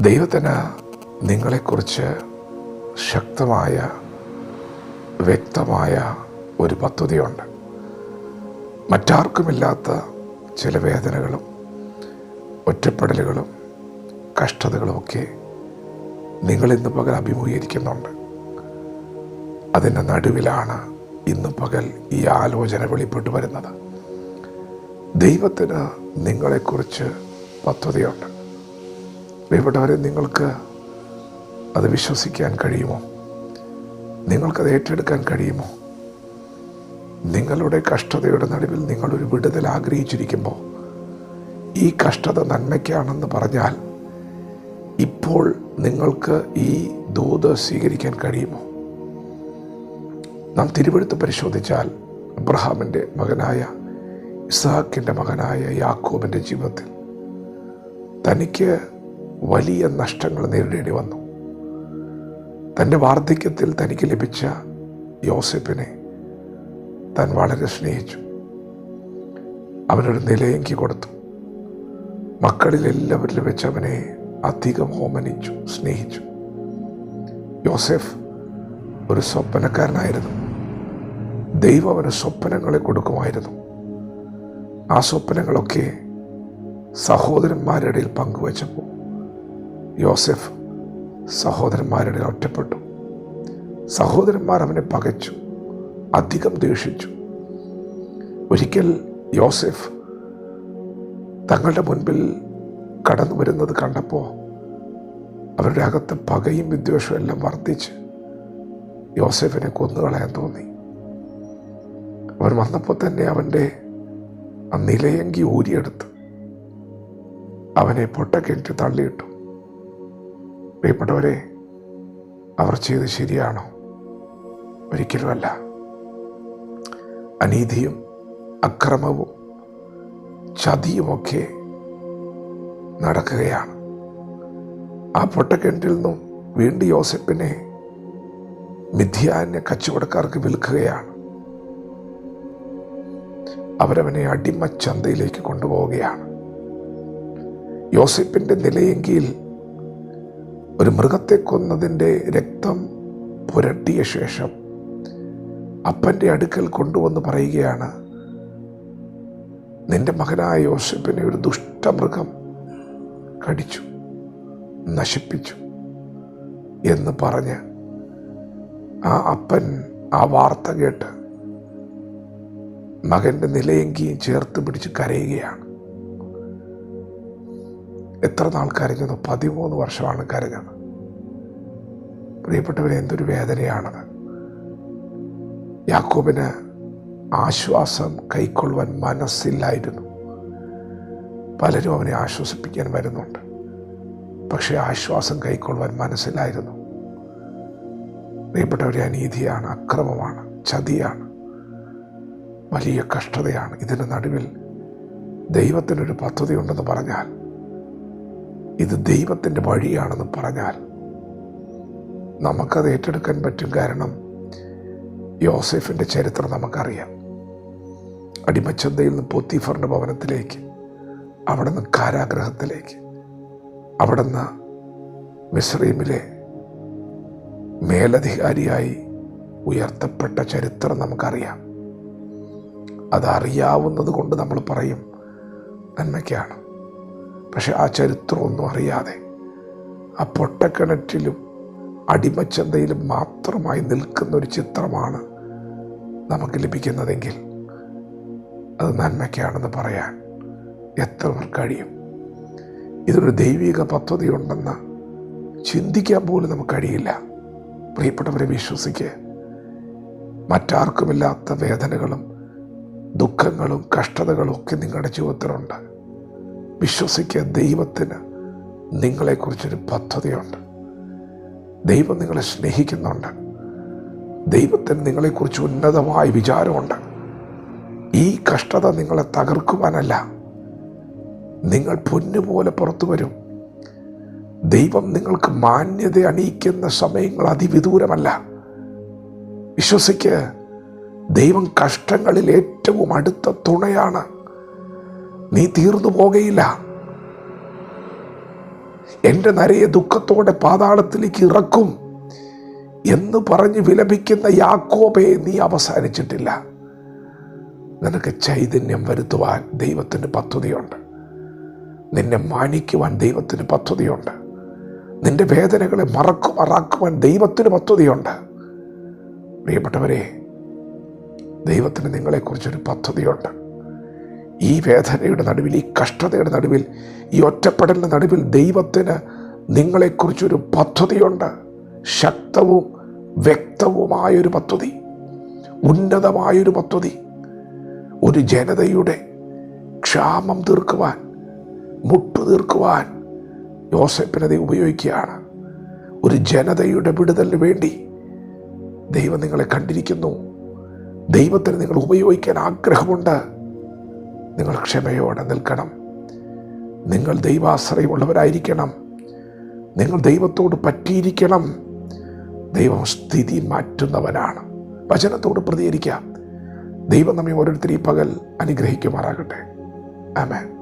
ദൈവത്തിന് നിങ്ങളെക്കുറിച്ച് ശക്തമായ വ്യക്തമായ ഒരു പദ്ധതിയുണ്ട്. മറ്റാർക്കുമില്ലാത്ത ചില വേദനകളും ഒറ്റപ്പെടലുകളും കഷ്ടതകളുമൊക്കെ നിങ്ങളിന്ന് പകൽ അഭിമുഖീകരിക്കുന്നുണ്ട്. അതിന്റെ നടുവിലാണ് ഇന്ന് പകൽ ഈ ആലോചന വെളിപ്പെട്ടു വരുന്നത്. ദൈവത്തിന് നിങ്ങളെക്കുറിച്ച് പദ്ധതിയുണ്ട്. പ്രിയപ്പെട്ടവരെ നിങ്ങൾക്ക് അത് വിശ്വസിക്കാൻ കഴിയുമോ? നിങ്ങൾക്കത് ഏറ്റെടുക്കാൻ കഴിയുമോ? നിങ്ങളുടെ കഷ്ടതയുടെ നടുവിൽ നിങ്ങളൊരു വിടുതൽ ആഗ്രഹിച്ചിരിക്കുമ്പോൾ ഈ കഷ്ടത നന്മയ്ക്കാണെന്ന് പറഞ്ഞാൽ ഇപ്പോൾ നിങ്ങൾക്ക് ഈ ദൂത് സ്വീകരിക്കാൻ കഴിയുമോ? നാം തിരുവഴുത്ത് പരിശോധിച്ചാൽ അബ്രഹാമിന്റെ മകനായ ഇസാക്കിന്റെ മകനായ യാക്കോബിന്റെ ജീവിതത്തിൽ തനിക്ക് വലിയ നഷ്ടങ്ങൾ നേരിടേണ്ടി വന്നു. തന്റെ വാർദ്ധക്യത്തിൽ തനിക്ക് ലഭിച്ച യോസെപ്പിനെ താൻ വളരെ സ്നേഹിച്ചു. അവനൊരു നിലയെങ്കി കൊടുത്തു. മക്കളിൽ എല്ലാവരിലും വെച്ച് അവനെ അധികം ഓമനിച്ചു സ്നേഹിച്ചു. യോസെഫ് ഒരു സ്വപ്നക്കാരനായിരുന്നു. ദൈവം അവന് സ്വപ്നങ്ങളെ കൊടുക്കുമായിരുന്നു. ആ സ്വപ്നങ്ങളൊക്കെ സഹോദരന്മാരുടെ ഇടയിൽ പങ്കുവച്ചപ്പോൾ യോസെഫ് സഹോദരന്മാരുടെ ഒറ്റപ്പെട്ടു. സഹോദരന്മാർ അവനെ പകച്ചു അധികം ദേഷിച്ചു. ഒരിക്കൽ യോസെഫ് തങ്ങളുടെ മുൻപിൽ കടന്നു വരുന്നത് കണ്ടപ്പോൾ അവരുടെ അകത്ത് പകയും വിദ്വേഷവും എല്ലാം വർദ്ധിച്ച് യോസെഫിനെ കൊന്നുകളയാൻ തോന്നി. അവൻ വന്നപ്പോൾ തന്നെ അവന്റെ നിലയെങ്കി ഊരിയെടുത്ത് അവനെ പൊട്ടക്കിണറ്റ് തള്ളിയിട്ടു. പ്രിയപ്പെട്ടവരെ അവർ ചെയ്ത് ശരിയാണോ? ഒരിക്കലുമല്ല. അനീതിയും അക്രമവും ചതിയുമൊക്കെ നടക്കുകയാണ്. ആ പൊട്ടക്കിണറ്റിൽ നിന്നും വീണ്ടും യോസെപ്പിനെ മിഥ്യാന്യ കച്ചവടക്കാർക്ക് വിൽക്കുകയാണ്. അവരവനെ അടിമച്ചന്തയിലേക്ക് കൊണ്ടുപോവുകയാണ്. യോസെപ്പിന്റെ നിലയെങ്കിൽ ഒരു മൃഗത്തെ കൊന്നതിന്റെ രക്തം പുരട്ടിയ ശേഷം അപ്പന്റെ അടുക്കൽ കൊണ്ടുവന്ന് പറയുകയാണ് നിന്റെ മകനായ യോസഫിനെ ഒരു ദുഷ്ടമൃഗം കടിച്ചു നശിപ്പിച്ചു എന്ന് പറഞ്ഞ് ആ അപ്പൻ ആ വാർത്ത കേട്ട് മകന്റെ നിലയെങ്കിയും ചേർത്ത് പിടിച്ച് കരയുകയാണ്. എത്ര നാൾ കരഞ്ഞത് പതിമൂന്ന് വർഷമാണ് കരഞ്ഞത് പ്രിയപ്പെട്ടവരെ എന്തൊരു വേദനയാണത് യാക്കോബിന് ആശ്വാസം കൈക്കൊള്ളുവാൻ മനസ്സില്ലായിരുന്നു. പലരും അവനെ ആശ്വസിപ്പിക്കാൻ വരുന്നുണ്ട്. പക്ഷേ ആശ്വാസം കൈക്കൊള്ളുവാൻ മനസ്സിലായിരുന്നു പ്രിയപ്പെട്ടവരെ അനീതിയാണ് അക്രമമാണ് ചതിയാണ് വലിയ കഷ്ടതയാണ്. ഇതിന് നടുവിൽ ദൈവത്തിനൊരു പദ്ധതി ഉണ്ടെന്ന് പറഞ്ഞാൽ ഇത് ദൈവത്തിന്റെ വഴിയാണെന്ന് പറഞ്ഞാൽ നമുക്കത് ഏറ്റെടുക്കാൻ പറ്റും. കാരണം യോസെഫിന്റെ ചരിത്രം നമുക്കറിയാം. അടിമച്ചന്തയിൽ നിന്ന് പൊത്തിഫറിന്റെ ഭവനത്തിലേക്ക് അവിടെ നിന്ന് കാരാഗ്രഹത്തിലേക്ക് അവിടെ നിന്ന് മിസ്രീമിലെ മേലധികാരിയായി ഉയർത്തപ്പെട്ട ചരിത്രം നമുക്കറിയാം. അതറിയാവുന്നത് കൊണ്ട് നമ്മൾ പറയും നന്മയ്ക്കാണ്. പക്ഷെ ആ ചരിത്രമൊന്നും അറിയാതെ ആ പൊട്ടക്കിണറ്റിലും അടിമച്ചന്തയിലും മാത്രമായി നിൽക്കുന്ന ഒരു ചിത്രമാണ് നമുക്ക് ലഭിക്കുന്നതെങ്കിൽ അത് നന്മയ്ക്കാണെന്ന് പറയാൻ എത്ര പേർ കഴിയും? ഇതൊരു ദൈവിക പദ്ധതി ഉണ്ടെന്ന് ചിന്തിക്കാൻ പോലും നമുക്ക് കഴിയില്ല. പ്രിയപ്പെട്ടവരെ വിശ്വസിക്ക്. മറ്റാർക്കുമില്ലാത്ത വേദനകളും ദുഃഖങ്ങളും കഷ്ടതകളും ഒക്കെ നിങ്ങളുടെ ജീവിതത്തിലുണ്ട്. വിശ്വസിക്കുക ദൈവത്തിന് നിങ്ങളെക്കുറിച്ചൊരു പദ്ധതിയുണ്ട്. ദൈവം നിങ്ങളെ സ്നേഹിക്കുന്നുണ്ട്. ദൈവത്തിന് നിങ്ങളെക്കുറിച്ച് ഉന്നതമായ വിചാരമുണ്ട്. ഈ കഷ്ടത നിങ്ങളെ തകർക്കുവാനല്ല. നിങ്ങൾ പൊന്നുപോലെ പുറത്തു വരും. ദൈവം നിങ്ങൾക്ക് മാന്യത അണിയിക്കുന്ന സമയങ്ങൾ അതിവിദൂരമല്ല. വിശ്വസിക്ക്. ദൈവം കഷ്ടങ്ങളിൽ ഏറ്റവും അടുത്ത തുണയാണ്. നീ തീർന്നു പോകയില്ല. എന്റെ നരയ ദുഃഖത്തോടെ പാതാളത്തിലേക്ക് ഇറക്കും എന്ന് പറഞ്ഞ് വിലപിക്കുന്ന യാക്കോബയെ നീ അവസാനിച്ചിട്ടില്ല. നിനക്ക് ചൈതന്യം വരുത്തുവാൻ ദൈവത്തിന് പദ്ധതിയുണ്ട്. നിന്നെ മാനിക്കുവാൻ ദൈവത്തിന് പദ്ധതിയുണ്ട്. നിന്റെ വേദനകളെ മറക്കുമറാക്കുവാൻ ദൈവത്തിന് പദ്ധതിയുണ്ട്. പ്രിയപ്പെട്ടവരെ ദൈവത്തിന് നിങ്ങളെക്കുറിച്ചൊരു പദ്ധതിയുണ്ട്. ഈ വേദനയുടെ നടുവിൽ ഈ കഷ്ടതയുടെ നടുവിൽ ഈ ഒറ്റപ്പെടലിന്റെ നടുവിൽ ദൈവത്തിന് നിങ്ങളെക്കുറിച്ചൊരു പദ്ധതിയുണ്ട്. ശക്തവും വ്യക്തവുമായൊരു പദ്ധതി. ഉന്നതമായൊരു പദ്ധതി. ഒരു ജനതയുടെ ക്ഷാമം തീർക്കുവാൻ മുട്ടു തീർക്കുവാൻ യോസപ്പിനത് ഉപയോഗിക്കുകയാണ്. ഒരു ജനതയുടെ വിടുതലിന് വേണ്ടി ദൈവം നിങ്ങളെ കണ്ടിരിക്കുന്നു. ദൈവത്തിന് നിങ്ങൾ ഉപയോഗിക്കാൻ ആഗ്രഹമുണ്ട്. നിങ്ങൾ ക്ഷമയോടെ നിൽക്കണം. നിങ്ങൾ ദൈവാശ്രയമുള്ളവരായിരിക്കണം. നിങ്ങൾ ദൈവത്തോട് പറ്റിയിരിക്കണം. ദൈവം സ്ഥിതി മാറ്റുന്നവനാണ്. വചനത്തോട് പ്രതികരിക്കാം ദൈവം നമ്മെ ഓരോരുത്തരും ഈ പകൽ അനുഗ്രഹിക്കുമാറാകട്ടെ. ആമേൻ.